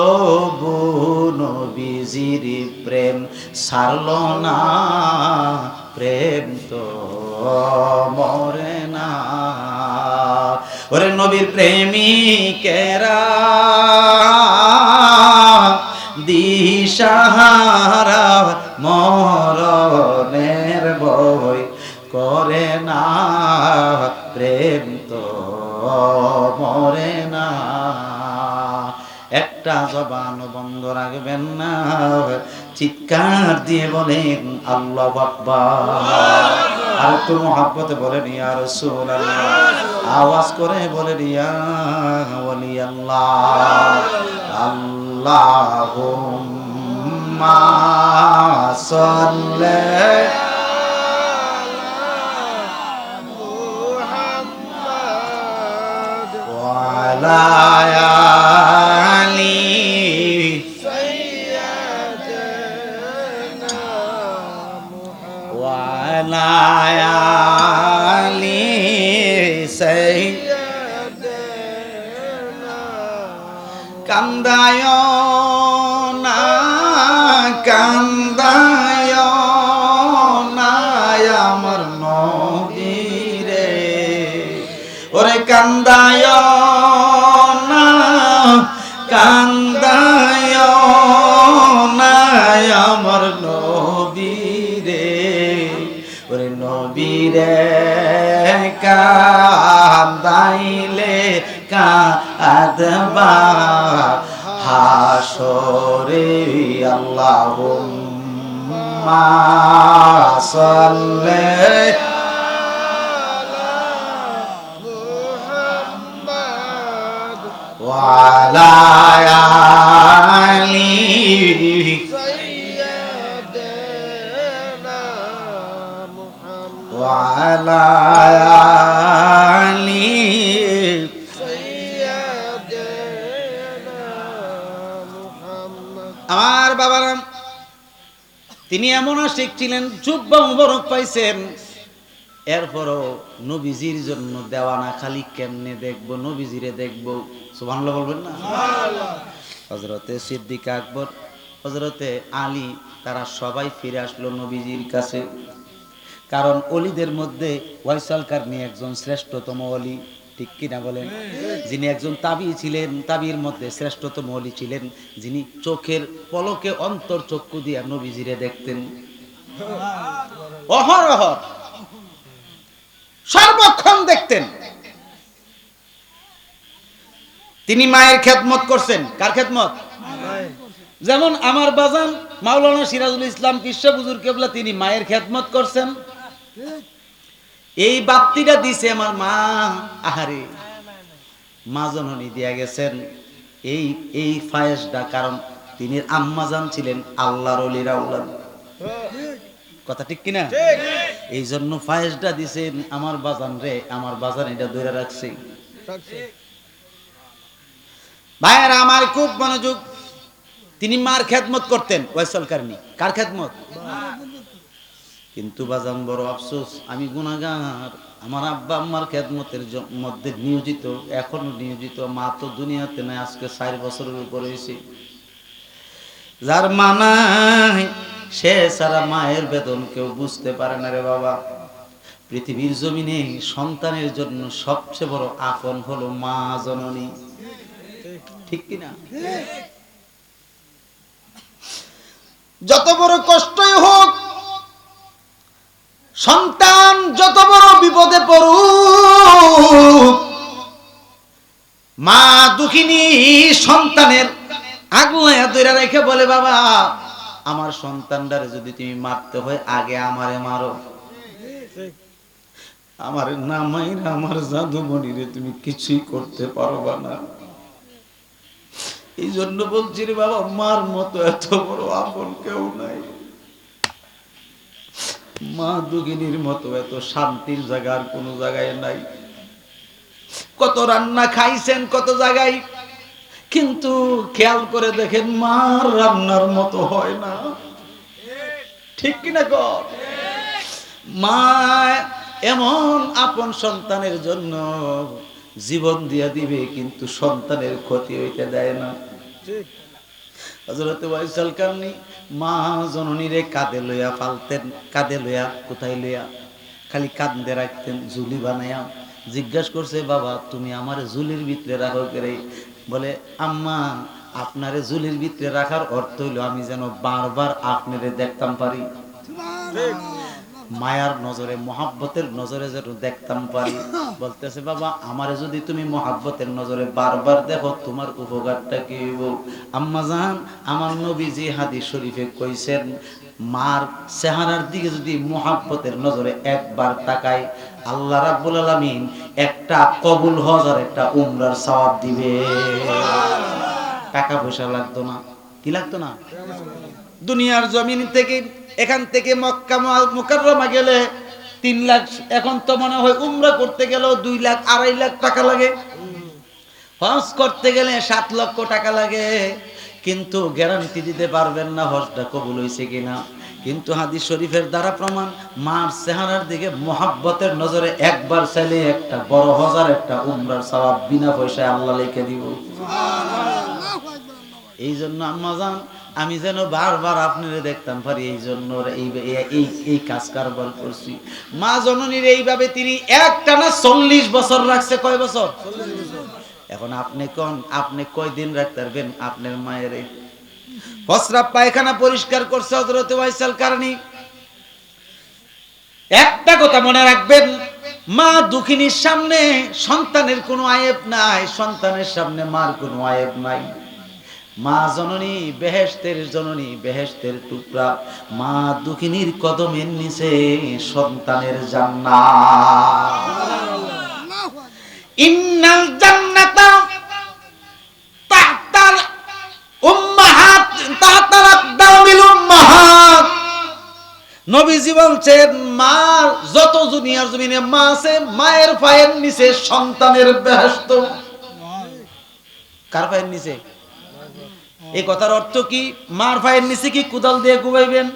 তবু নবীজির প্রেম সারল না, প্রেম তো মরে না। ওরে নবীর প্রেমিকেরা, দিশাহারা মরণের বই করে না, প্রেম তো মরে না। একটা জবান বন্ধ রাখবেন না। চিৎকার দিয়ে বলেন, আল্লাহ বাব্বা আর একটু মহাব্বতে বলেন ইয়ার সুর আওয়াজ করে বলেন, ইয়া ওলি আল্লাহ আল্লাহ সাল্লাল্লাহু alive. সেই কান্দায় না কান্দায় না আমার নবী ওরে কান্দায় না কান্দায় না আমার নবী রে ওরে নবী কান্দাইলে কাঁদবা হাসরে আল্লাহুম্মা সাল্লি وعلى آله وعلى তিনি এমন আশিক ছিলেন জুব্বা মুবারক পাইছেন। এরপরও নবীজির জন্য দেওয়ানা খালি কেমনে দেখব নবীজিরে দেখব? সুবহানাল্লাহ বলবেন না? হজরতে সিদ্দিক আকবর হজরতে আলী তারা সবাই ফিরে আসলো নবীজির কাছে। কারণ অলিদের মধ্যে ওয়াইসাল কারনি একজন শ্রেষ্ঠতম অলি। ঠিক কিনা বলেন? যিনি একজন তাবি ছিলেন, তাবির মধ্যে শ্রেষ্ঠতম অলি ছিলেন, যিনি চোখের পলকে অন্তর চক্ষু দিয়া নবীজিরে দেখতেন। অহরহ সর্বক্ষণ দেখতেন। তিনি মায়ের খেদমত করছেন। কার খেদমত? যেমন আমার বাজান মাওলানা সিরাজুল ইসলাম কৃষ্ণ বুজুর কেবলা, তিনি মায়ের খেদমত করছেন। এই বাপ্তিটা দিছে আমার মা। আহারে মা জননী দিয়া গেছেন। এই এই ফায়েসটা কারণ তিনি আম্মাজান ছিলেন আল্লাহর অলির আউলাদ। কথা ঠিক কিনা? এই জন্য ফায়েসটা দিছেন আমার বাজান রে আমার বাজান এটা ধরে রাখছে। ভাইয়েরা আমার খুব মনোযোগ। তিনি মার খেদমত করতেন ওয়াইসাল কারণী। কার খেদমত? কিন্তু বাজান বড় আফসোস, আমি গুনাগার আমার আব্বা আম্মার খেদমতের মধ্যে নিয়োজিত, এখনও নিয়োজিত। মা তো দুনিয়াতে নাই, আজকে চার বছরের উপরে এসে যার মানায় সে সারা মায়ের বেদন কেউ বুঝতে পারে না রে বাবা। পৃথিবীর জমিনে সন্তানের জন্য সবচেয়ে বড় আপন হলো মা জননী। ঠিক কিনা? যত বড় কষ্টই হোক সন্তান যত বড় বিপদে পড়ুক, মা দুঃখিনী সন্তানের আগলায়া দইরা রেখে বলে, বাবা, আমার সন্তানটারে যদি তুমি মারতে হয়, আগে আমারে মারো। আমার নামাইরা আমার জাদুমণিরে তুমি কিছুই করতে পারবা না। এই জন্য বলছি রে বাবা, মার মতো এত বড় আপন কেউ নাই। মা দুগিনীর মতো এত শান্তির জায়গা আর কোনো জায়গায় নাই। কত রান্না খাইছেন কত জায়গায়, কিন্তু খেয়াল করে দেখেন মার রান্নার মতো হয় না। ঠিক কিনা কর মা এমন আপন সন্তানের জন্য জীবন দিয়া দিবে, কিন্তু সন্তানের ক্ষতি হইতে দেয় না। হজরত ওয়াইসাল কারণী মা জননীরে কাঁদে লইয়া ফালতেন কাঁদে লইয়া কোথায় লইয়া? খালি কান্দে রাখতেন, ঝুলি বানাইয়া। জিজ্ঞাসা করছে, বাবা, তুমি আমার ঝুলির ভিতরে রাখো করে বলে, আম্মা, আপনারে ঝুলির ভিতরে রাখার অর্থ হইল আমি যেন বারবার আপনারে দেখতাম পারি। মায়ার নজরে, মহাব্বতের নজরে যেন দেখতাম পারি। বলতেছে, বাবা, আমারে যদি তুমি মহাব্বতের নজরে বারবার দেখো, তোমার উপকারটা কি হইব? আম্মা জান, আমার নবীজি হাদিস শরীফে কইছেন, মার চেহারার দিকে যদি মহাব্বতের নজরে একবার তাকায়, আল্লাহ রাব্বুল আলামিন একটা কবুল হজ আর একটা উমরার সওয়াব দিবে। টাকা পয়সা লাগতো না। কি লাগতো না? দুনিয়ার জমিন থেকে এখান থেকে মক্কা মুকাররমা গেলে তিন লাখ এখন তো মনে হয় উমরা করতে গেলেও দুই লাখ আড়াই লাখ টাকা লাগে। হজ করতে গেলে সাত লক্ষ টাকা লাগে। কিন্তু গ্যারান্টি দিতে পারবেন না হজটা কবুল হয়েছে কিনা। কিন্তু হাদিস শরীফের দ্বারা প্রমাণ মার চেহারার দিকে মহাব্বতের নজরে একবার চাইলে একটা বড় হজার একটা উমরার সওয়াব বিনা পয়সায় আল্লাহ লিখে দিব। এই জন্য আম্মা জান আমি যেন বারবার আপনারে দেখতাম, পারি, এই জন্য এই কাজ কারবার করছি। মা জননীর এইভাবে তিনি একটানা চল্লিশ বছর রাখছে, কয় বছর? এখন আপনি কোন? আপনি কয় দিন রাখতে পারবেন আপনার মায়ের ফসরা পায়খানা পরিষ্কার করছে হজরত ওয়াইসাল কারণী। একটা কথা মনে রাখবেন, মা দুঃখিনীর সামনে সন্তানের কোনো আয়েব নাই, সন্তানের সামনে মার কোনো আয়েব নাই। মা জননী বেহেস্তের জননী বেহেস্তের টুকরা। মা দুঃখিনীর কদমের নিচে সন্তানের জান্নাত। ইন্নাল নবীজি বলছেন, মা যত দুনিয়ার জমিনে মা আছে, মায়ের পায়ের নিচে সন্তানের বেহেশত। কার পায়ের নিচে? এই কথার অর্থ কি? মার পায়ের নিচে কি কুদাল দিয়ে কুবাইবেন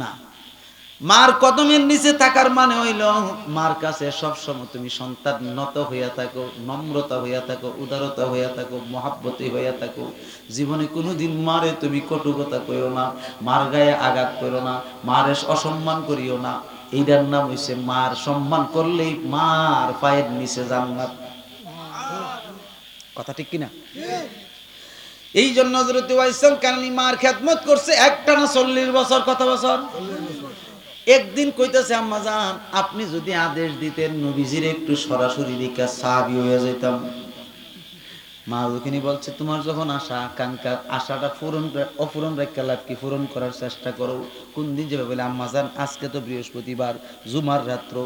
না। মার কদমের নিচে থাকার মানে হইল, মার কাছে সব সময় তুমি সন্তান নত হইয়া থাকো, নম্রতা হইয়া থাকো, উদারতা হইয়া থাকো, মহাব্বতী হইয়া থাকো। জীবনে কোনোদিন মারে তুমি কটুকতা কইও না, মার গায়ে আঘাত করো না, মারে অসম্মান করিও না। এইটার নাম হইছে মার সম্মান করলেই মার পায়ের নিচে জান্নাত। কথা ঠিক কিনা? এই জন্য মার খেদমত করছে? একটানা চল্লিশ বছর? কত বছর? একদিন কইতেছে, আম্মা আপনি যদি আদেশ দিতেন নবীজির একটু সরাসরি দিকে সাহাবি হয়ে যেতাম। মা বলছে, তোমার যখন আশা আকাঙ্ক্ষা আশাটা পূরণ অপূরণ রেখা লাভ কি? পূরণ করার চেষ্টা করো। কোন দিন যাবে বলে, আম্মা আজকে তো বৃহস্পতিবার, জুমার রাত্র,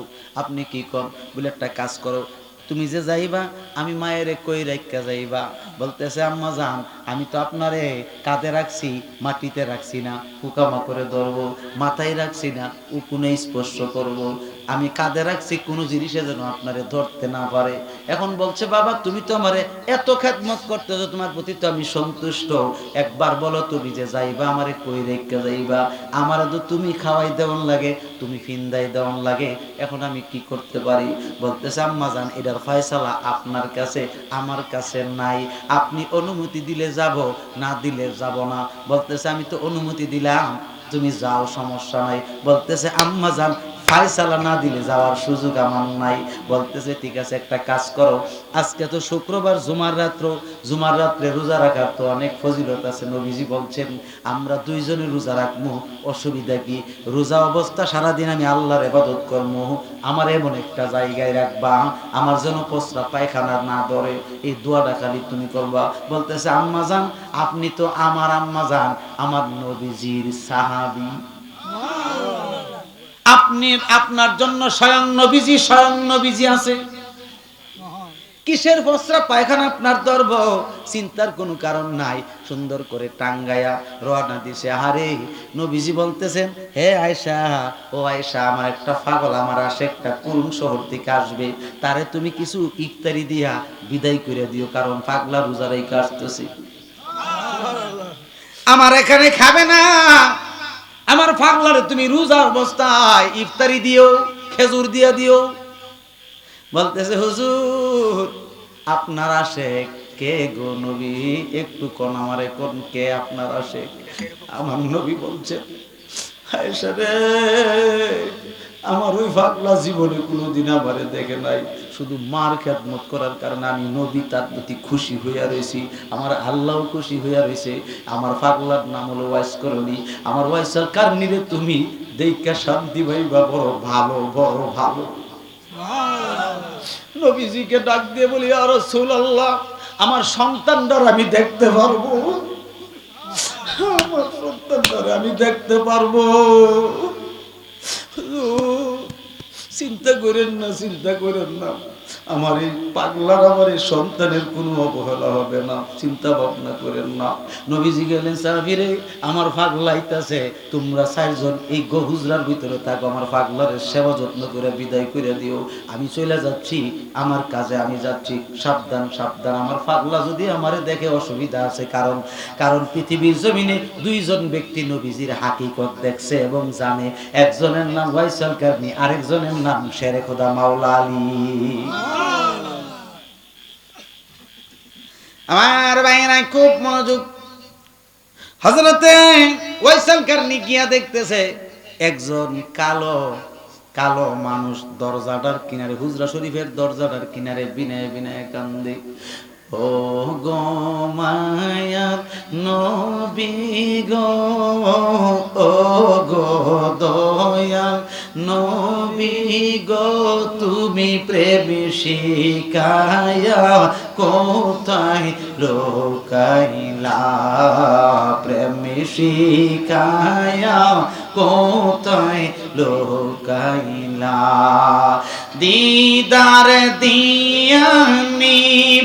আপনি কি কর? বলে, একটা কাজ করো তুমি যে যাইবা, আমি মায়ের কই রাখা যাইবা বলতেছে, আম্মা যান, আমি তো আপনারে কাঁধে রাখছি, মাটিতে রাখছি না, পোকামাকড়ে ধরবো, মাথায় রাখছি না, উকুনে স্পর্শ করব। আমি কাঁধে রাখছি, কোনো জিনিসে যেন আপনারে ধরতে না পারে। এখন বলছে, বাবা, তুমি তো আমারে এত খেদমত করতেছো, তোমার প্রতি তো আমি সন্তুষ্ট। একবার বলো তুমি যে যাইবা, আমারে কই রেখে যাইবা? আমার তো তুমি খাওয়াই দেওয়ান লাগে, তুমি ফিন্দাই দেওয়ান লাগে। এখন আমি কি করতে পারি? বলতেছে, আম্মা জান, এটার ফয়সালা আপনার কাছে, আমার কাছে নাই। আপনি অনুমতি দিলে যাব, না দিলে যাব না। বলতেছে, আমি তো অনুমতি দিলাম, তুমি যাও, সমস্যা নাই। বলতেছে, আম্মা জান ফায়সালা না দিলে যাওয়ার সুযোগ আমার নাই। বলতেছে, ঠিক আছে, একটা কাজ করো। আজকে তো শুক্রবার, জুমার রাত্র। জুমার রাত্রে রোজা রাখার তো অনেক ফজিলত আছে। নবীজি বলছেন, আমরা দুইজনে রোজা রাখব অসুবিধা কি? রোজা অবস্থা সারাদিন আমি আল্লাহর ইবাদত করব আমার এমন একটা জায়গায় রাখবা। আমার যেন পসরা পায়খানা না ধরে। এই দোয়াটা খালি তুমি করবা। বলতেছে, আম্মা জান আপনি তো আমার আম্মা জান আমার নবীজির সাহাবী। আপনি আপনার জন্য স্বয়ং নবীজি স্বয়ং নবীজি আছে। কিসের বস্ত্রা? পায়খানা আপনার দর্ব। চিন্তার কোনো কারণ নাই। সুন্দর করে টাঙ্গায়া রওনা দিছে। আরে নবীজি বলতেছেন, হে আয়সা ও আয়সা আমার একটা পাগল, আমার আসে একটা করুণ শহর থেকে আসবে। তারে তুমি কিছু ইফতারি দিয়া বিদায় করে দিও, কারণ পাগলা রোজারাই কাটতেছে আমার এখানে খাবে না। আমার পাগলারে তুমি রোজা অবস্থায় ইফতারি দিও, খেজুর দিয়া দিও। বলতেছে, হুজুর, আপনার আশেক কে গো নবী? একটু কোন আমার কোন কে আপনার আসে আমার নবী বলছে হায় আমার ওই ফাগলা জীবনে কোনোদিন আমারে দেখে নাই। শুধু মার খেদমত করার কারণে আমি নবী, তার প্রতি খুশি হইয়া রয়েছি আমার আল্লাহ খুশি হইয়া রয়েছে আমার ফাগলার নাম হলো ওয়াইস করনি আমার ওয়াইসার কারণিরে তুমি দেখা শান্তি ভাইবা বড় ভালো বড় ভালো। নবীজিকে ডাক দিয়ে বলি আর আল্লাহ আমার সন্তানটার আমি দেখতে পারব। আমার সন্তানটার আমি দেখতে পারব। চিন্তা করেন না চিন্তা করেন না। আমার এই পাগলার আমার এই সন্তানের কোনো অবহেলা হবে না, চিন্তা ভাবনা করেন না। নবীজি গেলেন, সাহাবিরে, আমার পাগলাইতাছে তোমরা চারজন এই গহুজরার ভিতরে থাকো, আমার পাগলারের সেবা যত্ন করে বিদায় করে দিও। আমি চলে যাচ্ছি, আমার কাজে আমি যাচ্ছি, সাবধান সাবধান। আমার পাগলা যদি আমারে দেখে অসুবিধা আছে, কারণ কারণ পৃথিবীর জমিনে দুইজন ব্যক্তি নবীজির হাকিকত দেখছে এবং জানে। একজনের নাম ওয়াইসাল কারনি, আরেকজনের নাম শেরে খোদা মাওলা আলী। আমার ভাইরা খুব মনোযোগ। হজরতে ওয়াইসাল কারণে গিয়া দেখতেছে একজন কালো কালো মানুষ দরজাটার কিনারে, হুজরা শরীফের দরজাটার কিনারে বিনায় বিনায় কান্দে। ও গো মায়ার নবী গো ও গো দয়াল নবী গো, তুমি প্রেম শিকায়া কোথায় লোকাইলা? প্রেম কোথায় লোকাইলা। দিদার দিয়ানি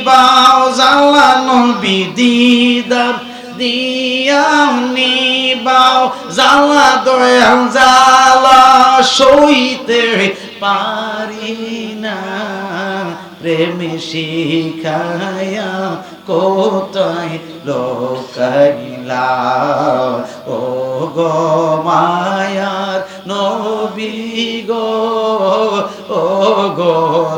বাও জালা নবী, দিদার দিয়ানি বাও জালা দয়াল জালা সইতে পারি না। প্রেম শিখায়া কোথায় লোকাইলা? ও গো মায়ার নবী গো ও গো।